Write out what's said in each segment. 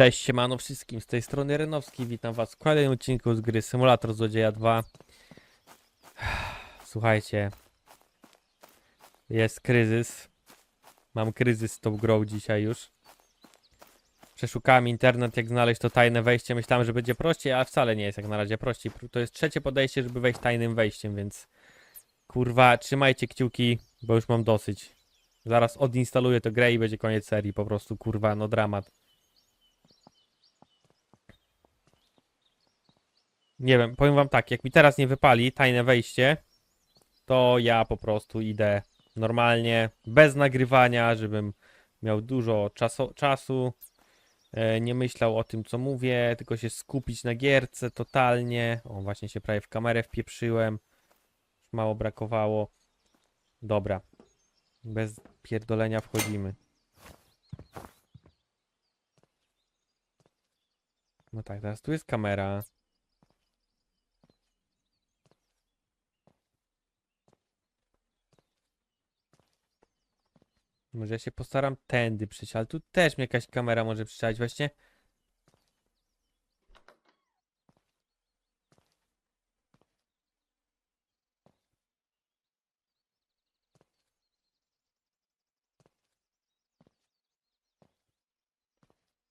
Cześć, siemano wszystkim, z tej strony Renowski, witam was w kolejnym odcinku z gry Symulator Złodzieja 2. Słuchajcie, jest kryzys, mam kryzys z tą grą dzisiaj już. Przeszukałem internet, jak znaleźć to tajne wejście, myślałem, że będzie prościej, a wcale nie jest jak na razie prościej. To jest trzecie podejście, żeby wejść tajnym wejściem, więc kurwa, trzymajcie kciuki, bo już mam dosyć. Zaraz odinstaluję tę grę i będzie koniec serii, po prostu kurwa, no dramat. Nie wiem, powiem wam tak, jak mi teraz nie wypali tajne wejście, to ja po prostu idę normalnie, bez nagrywania, żebym miał dużo czasu, czasu e, nie myślał o tym, co mówię, tylko się skupić na gierce totalnie. O, właśnie się prawie w kamerę wpieprzyłem. Mało brakowało. Dobra. Bez pierdolenia wchodzimy. No tak, teraz tu jest kamera. Może ja się postaram tędy przyjść, ale tu też mnie jakaś kamera może przyczaić właśnie.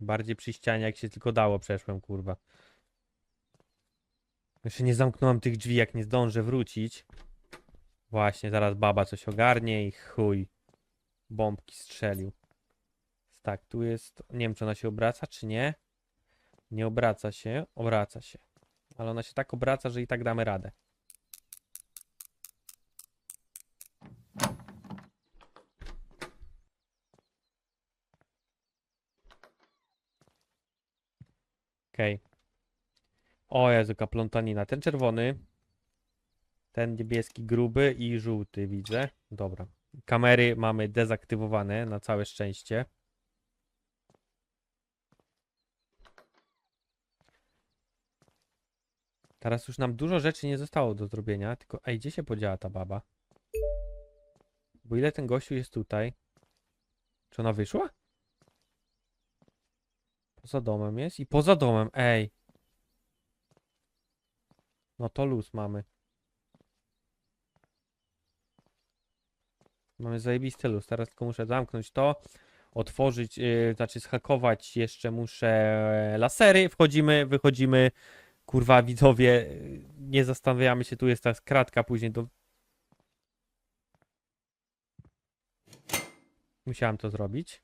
Bardziej przy ścianie jak się tylko dało przeszłem, kurwa. Jeszcze nie zamknąłem tych drzwi, jak nie zdążę wrócić. Właśnie, zaraz baba coś ogarnie i chuj bombki strzelił. Tak, tu jest. Nie wiem, czy ona się obraca, czy nie. Nie obraca się, obraca się. Ale ona się tak obraca, że i tak damy radę. Okej. O Jezu, jaka plątanina. Ten czerwony. Ten niebieski gruby i żółty widzę. Dobra. Kamery mamy dezaktywowane na całe szczęście. Teraz już nam dużo rzeczy nie zostało do zrobienia, tylko ej, gdzie się podziała ta baba? Bo ile ten gościu jest tutaj? Czy ona wyszła? Poza domem jest i poza domem, ej. No to luz mamy. Mamy zajebisty luz. Teraz tylko muszę zamknąć to, otworzyć, yy, znaczy zhakować jeszcze muszę e, lasery. Wchodzimy, wychodzimy. Kurwa, widzowie, yy, nie zastanawiamy się, tu jest ta kratka później do... Musiałem to zrobić.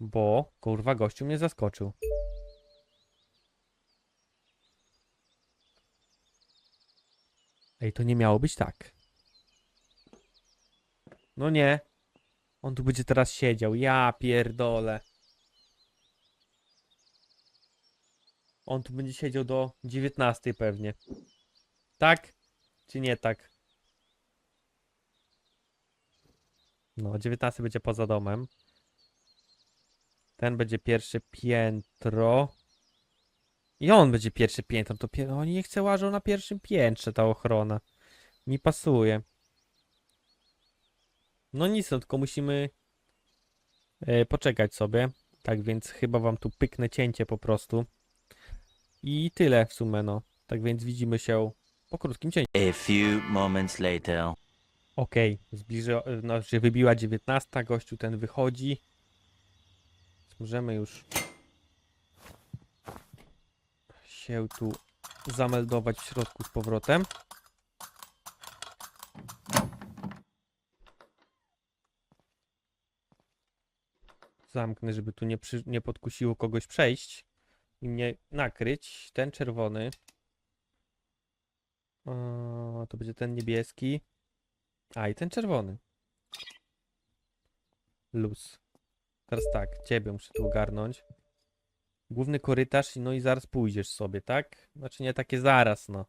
Bo, kurwa, gościu mnie zaskoczył. Ej, to nie miało być tak. No nie. On tu będzie teraz siedział. Ja pierdolę. On tu będzie siedział do 19 pewnie. Tak? Czy nie tak? No, 19 będzie poza domem. Ten będzie pierwsze piętro. I on będzie pierwsze piętro. To pier... Oni nie chce łażą na pierwszym piętrze ta ochrona. Mi pasuje. No nic, no tylko musimy e, poczekać sobie. Tak więc chyba wam tu pyknę cięcie po prostu. I tyle w sumie, no. Tak więc widzimy się po krótkim cięciu. A few moments later. Okej, zbliża, znaczy wybiła 19, gościu ten wychodzi. Możemy już się tu zameldować w środku z powrotem. Zamknę, żeby tu nie, przy, nie podkusiło kogoś przejść i mnie nakryć. Ten czerwony. O, to będzie ten niebieski. A, i ten czerwony. Luz. Teraz tak, ciebie muszę tu ogarnąć. Główny korytarz, no i zaraz pójdziesz sobie, tak? Znaczy nie takie zaraz, no.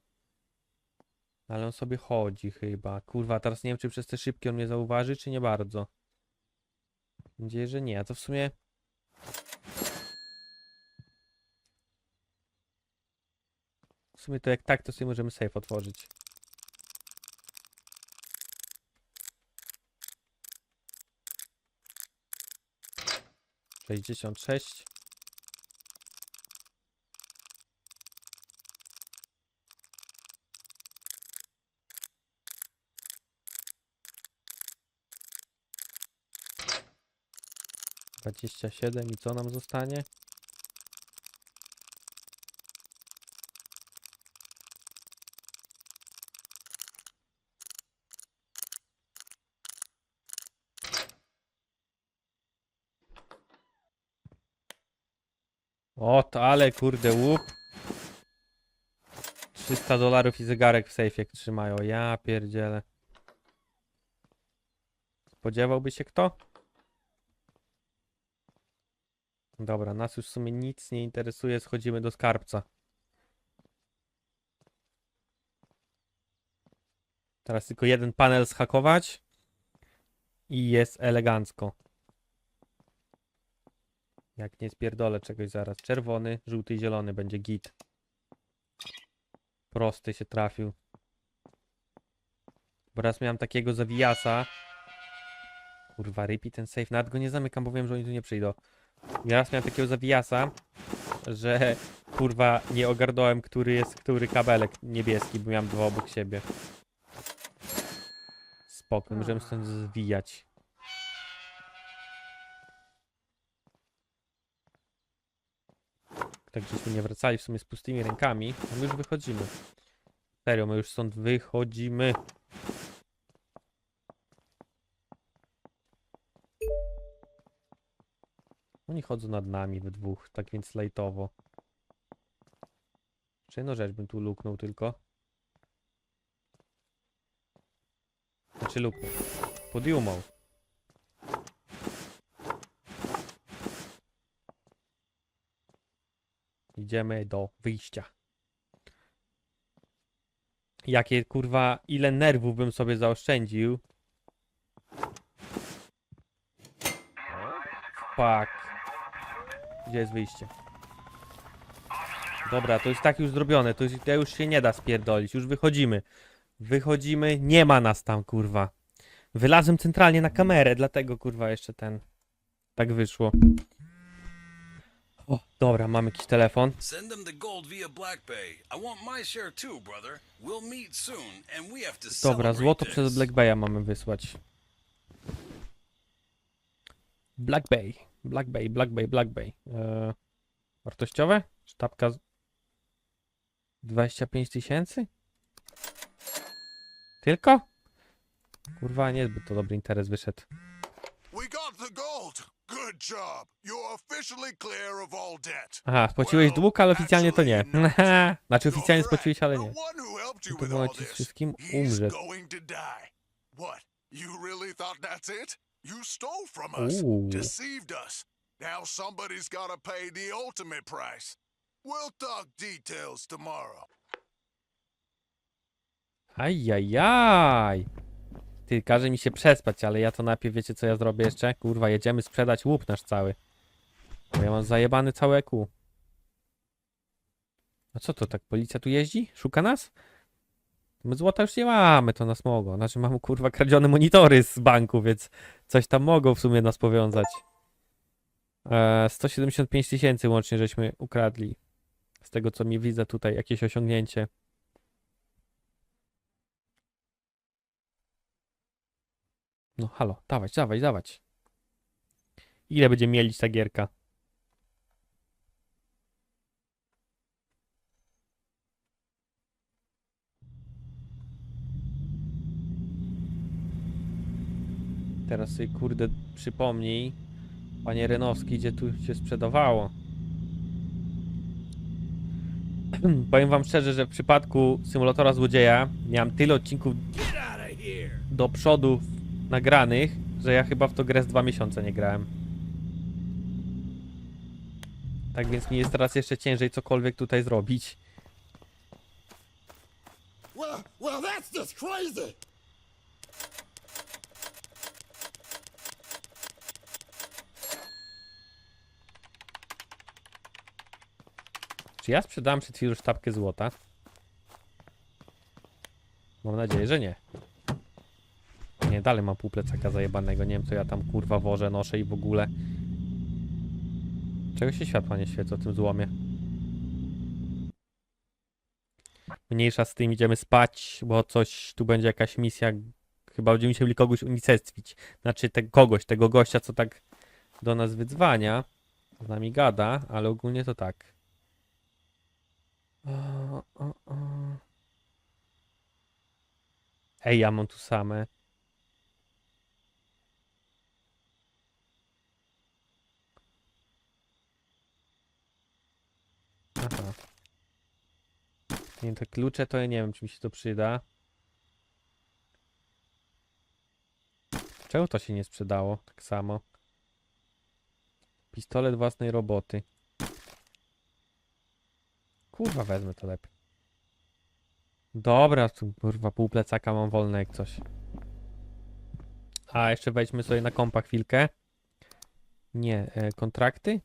Ale on sobie chodzi chyba. Kurwa, teraz nie wiem, czy przez te szybkie on mnie zauważy, czy nie bardzo. Mam nadzieję, że nie. A to w sumie... W sumie to jak tak, to sobie możemy safe otworzyć. Sześćdziesiąt sześć. 27 i co nam zostanie? O, to ale kurde łup. 300 dolarów i zegarek w sejfie trzymają. Ja pierdzielę. Spodziewałby się kto? Dobra, nas już w sumie nic nie interesuje, schodzimy do skarbca. Teraz tylko jeden panel zhakować i jest elegancko. Jak nie spierdolę czegoś zaraz. Czerwony, żółty i zielony będzie git. Prosty się trafił. Bo raz miałem takiego zawijasa. Kurwa, rypi ten safe. Nawet go nie zamykam, bo wiem, że oni tu nie przyjdą. I raz miałem takiego zawijasa, że kurwa nie ogarnąłem, który jest który kabelek niebieski, bo miałem dwa obok siebie. Spokój, możemy stąd zwijać. Tak żeśmy nie wracali w sumie z pustymi rękami, a my już wychodzimy. Serio, my już stąd wychodzimy. Oni chodzą nad nami we dwóch, tak więc lejtowo. Jeszcze jedną rzecz bym tu luknął tylko. Znaczy luknął. Podjumał. Idziemy do wyjścia. Jakie kurwa, ile nerwów bym sobie zaoszczędził. Fuck. Gdzie jest wyjście? Dobra, to jest tak już zrobione, to, jest, to już się nie da spierdolić, już wychodzimy. Wychodzimy, nie ma nas tam, kurwa. Wylazłem centralnie na kamerę, dlatego, kurwa, jeszcze ten... Tak wyszło. O, dobra, mamy jakiś telefon. Send them the gold via Black Bay. I want my share too, brother. We'll meet soon, and we have to Dobra, złoto this. przez Black Bay'a mamy wysłać. Black Bay, Black Bay, Black Bay, Black Bay. Eee, wartościowe? Sztabka z... 25 tysięcy? Tylko? Kurwa, niezbyt to dobry interes wyszedł. Aha, spłaciłeś dług, ale oficjalnie to nie. not. znaczy oficjalnie spłaciłeś, ale nie. To ci z wszystkim. What? You really thought that's it? You stole from us, Ooh. deceived us. Now somebody's got to pay the ultimate price. We'll talk details tomorrow. Ajajaj. Ty, każe mi się przespać, ale ja to najpierw wiecie co ja zrobię jeszcze? Kurwa, jedziemy sprzedać łup nasz cały. Bo ja mam zajebany cały EQ. A co to tak, policja tu jeździ? Szuka nas? My złota już nie mamy, to nas mogą. Znaczy mamy kurwa kradzione monitory z banku, więc coś tam mogą w sumie nas powiązać. Eee, 175 tysięcy łącznie żeśmy ukradli. Z tego co mi widzę tutaj, jakieś osiągnięcie. No halo, dawać, dawać, dawać. Ile będzie mielić ta gierka? Teraz sobie kurde przypomnij, panie Renowski, gdzie tu się sprzedawało. Powiem wam szczerze, że w przypadku symulatora złodzieja miałem tyle odcinków do przodu nagranych, że ja chyba w to grę z dwa miesiące nie grałem. Tak więc mi jest teraz jeszcze ciężej cokolwiek tutaj zrobić. Well, well, that's just crazy. Czy ja sprzedałem przed chwilą sztabkę złota? Mam nadzieję, że nie. Nie, dalej mam pół plecaka zajebanego. Nie wiem, co ja tam kurwa wożę, noszę i w ogóle. Czego się światła nie w tym złomie? Mniejsza z tym, idziemy spać, bo coś, tu będzie jakaś misja. Chyba będziemy musieli kogoś unicestwić. Znaczy, te, kogoś, tego gościa, co tak do nas wydzwania, z nami gada, ale ogólnie to tak. Ej, ja mam tu same. Aha. Nie, te klucze to ja nie wiem, czy mi się to przyda. Czemu to się nie sprzedało? Tak samo. Pistolet własnej roboty. Kurwa, wezmę to lepiej. Dobra, tu kurwa pół plecaka mam wolne jak coś. A, jeszcze wejdźmy sobie na kompa chwilkę. Nie, e, kontrakty?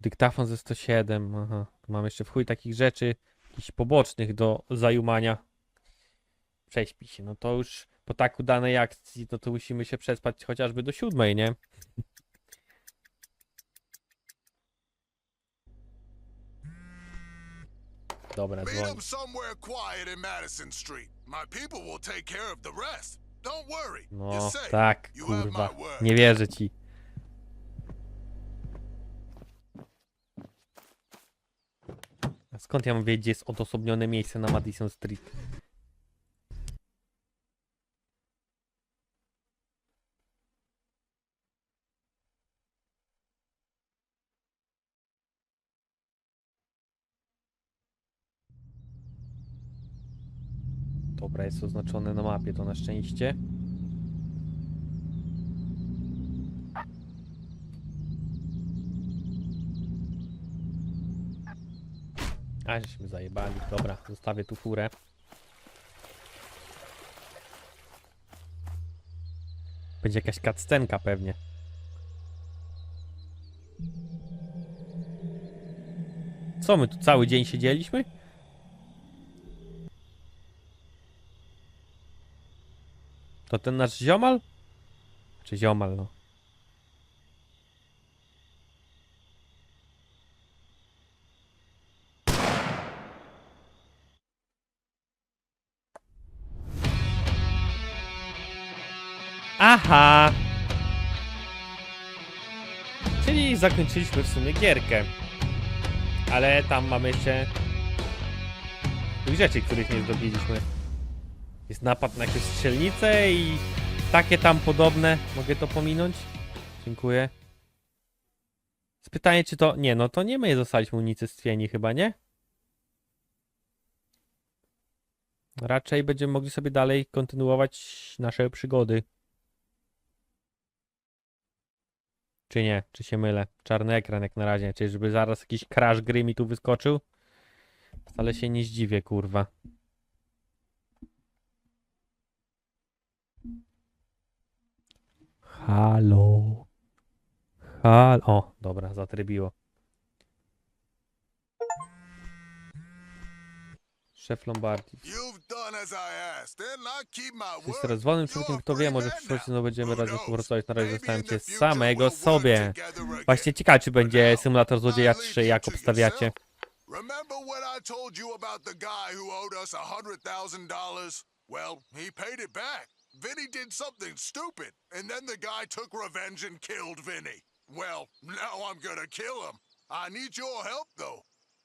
Dyktafon ze 107, aha. Tu mam jeszcze w chuj takich rzeczy, jakichś pobocznych do zajumania. Prześpi się, no to już po tak udanej akcji, no to musimy się przespać chociażby do siódmej, nie? Dobra, dzwoń. him somewhere quiet in Madison Street. My people will take care of the rest. Don't worry. No, You're safe. tak, You have kurwa. my word. Nie wierzę ci. A skąd ja mam wiedzieć, gdzie jest odosobnione miejsce na Madison Street? Dobra, jest oznaczone na mapie to na szczęście. A, żeśmy zajebali. Dobra, zostawię tu furę. Będzie jakaś kaccenka pewnie. Co my tu cały dzień siedzieliśmy? To ten nasz ziomal? Czy ziomal, no. Aha! Czyli zakończyliśmy w sumie gierkę. Ale tam mamy jeszcze tych rzeczy, których nie zdobyliśmy. Jest napad na jakąś strzelnicę i takie tam podobne. Mogę to pominąć? Dziękuję. Jest pytanie, czy to... Nie, no to nie my zostaliśmy unicestwieni chyba, nie? Raczej będziemy mogli sobie dalej kontynuować nasze przygody. Czy nie? Czy się mylę? Czarny ekran jak na razie. Czyli żeby zaraz jakiś crash gry mi tu wyskoczył? Wcale się nie zdziwię, kurwa. Halo. Halo. O, dobra, zatrybiło. Szef Lombardii. Jest word. teraz wolnym You're człowiekiem, kto wie, może w przyszłości now. znowu będziemy razem współpracować. Na razie zostawiam cię samego sobie. Właśnie ciekawe, czy będzie symulator złodzieja I leave 3, you jak obstawiacie. Remember when I told you about the guy who owed us a hundred thousand dollars? Well, he paid it back. Vinny did something stupid, and then the guy took revenge and killed Vinny. Well, now I'm gonna kill him. I need your help, though.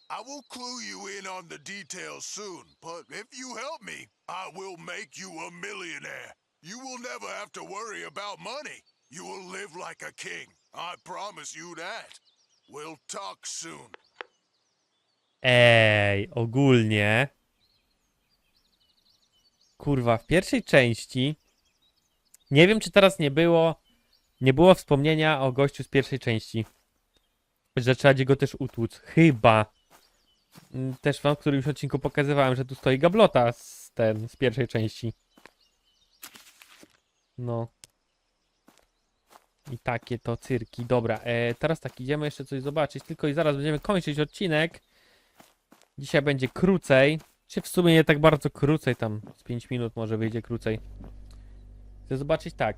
I will clue you in on the details soon, but if you help me, I will make you a millionaire. You will never have to worry about money. You will live like a king. I promise you that. We'll talk soon. Ej, ogólnie. Eh? Kurwa, w pierwszej części. Nie wiem, czy teraz nie było. Nie było wspomnienia o gościu z pierwszej części. Że trzeba będzie go też utłuc. Chyba. Mm, Też wam w którymś odcinku pokazywałem, że tu stoi gablota z ten z pierwszej części. No. I takie to cyrki. Dobra, e, teraz tak, idziemy jeszcze coś zobaczyć. Tylko i zaraz będziemy kończyć odcinek. Dzisiaj będzie krócej. Czy w sumie nie tak bardzo krócej, tam z 5 minut może wyjdzie krócej. Chcę zobaczyć tak.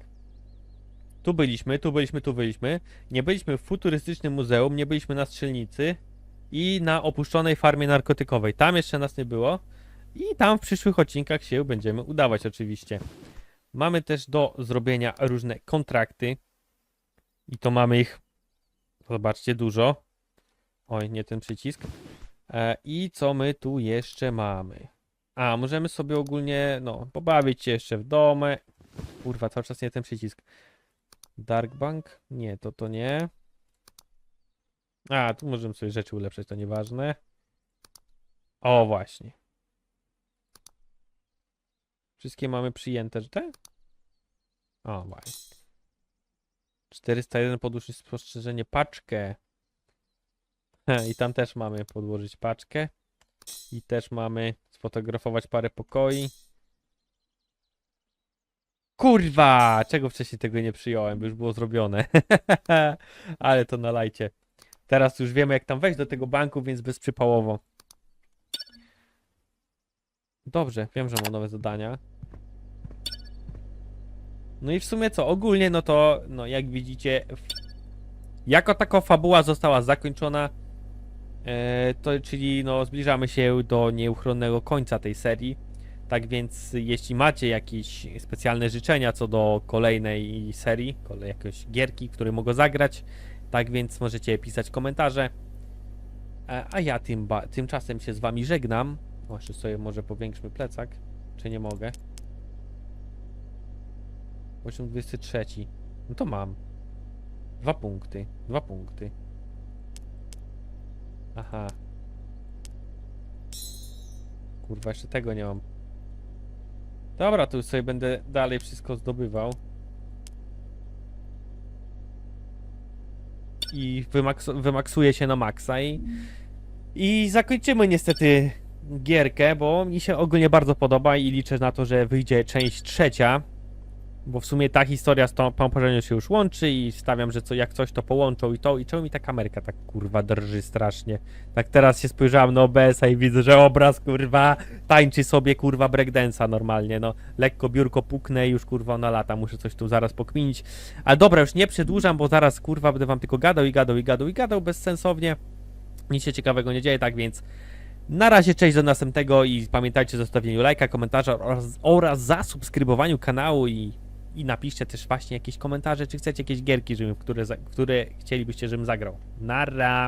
Tu byliśmy, tu byliśmy, tu byliśmy. Nie byliśmy w futurystycznym muzeum, nie byliśmy na strzelnicy i na opuszczonej farmie narkotykowej. Tam jeszcze nas nie było. I tam w przyszłych odcinkach się będziemy udawać oczywiście. Mamy też do zrobienia różne kontrakty. I to mamy ich, zobaczcie, dużo. Oj, nie ten przycisk. E, I co my tu jeszcze mamy? A, możemy sobie ogólnie, no, pobawić się jeszcze w domę. Kurwa, cały czas nie ten przycisk. Dark Bank? Nie, to to nie. A, tu możemy sobie rzeczy ulepszać, to nieważne. O, właśnie. Wszystkie mamy przyjęte, że te? O, właśnie. 401 podłużnie spostrzeżenie paczkę. I tam też mamy podłożyć paczkę. I też mamy sfotografować parę pokoi. Kurwa! Czego wcześniej tego nie przyjąłem, by już było zrobione. Ale to nalajcie. Teraz już wiemy, jak tam wejść do tego banku, więc bezprzypałowo. Dobrze, wiem, że mam nowe zadania. No i w sumie co, ogólnie no to, no jak widzicie, jako taka fabuła została zakończona, to czyli no zbliżamy się do nieuchronnego końca tej serii. Tak więc jeśli macie jakieś specjalne życzenia co do kolejnej serii, kolej jakiejś gierki, której mogę zagrać, tak więc możecie pisać komentarze. E, A ja tym tymczasem się z wami żegnam. Jeszcze sobie może powiększmy plecak. Czy nie mogę? 823. No to mam. Dwa punkty. Dwa punkty. Aha. Kurwa, jeszcze tego nie mam. Dobra, już sobie będę dalej wszystko zdobywał. I wymaks- wymaksuje się na maksa i, i zakończymy niestety gierkę, bo mi się ogólnie bardzo podoba i liczę na to, że wyjdzie część trzecia. Bo w sumie ta historia z tą poprzednią się już łączy i stawiam, że co, jak coś to połączą i to. I czemu mi ta kamerka tak kurwa drży strasznie? Tak teraz się spojrzałem na OBS-a i widzę, że obraz kurwa tańczy sobie kurwa breakdance'a normalnie, no. Lekko biurko puknę i już kurwa na lata, muszę coś tu zaraz pokminić. Ale dobra, już nie przedłużam, bo zaraz kurwa będę wam tylko gadał i gadał i gadał i gadał bezsensownie. Nic się ciekawego nie dzieje, tak więc na razie cześć do następnego i pamiętajcie o zostawieniu lajka, komentarza oraz, oraz zasubskrybowaniu kanału i, i napiszcie też właśnie jakieś komentarze, czy chcecie jakieś gierki, żebym, które, które chcielibyście, żebym zagrał. Nara!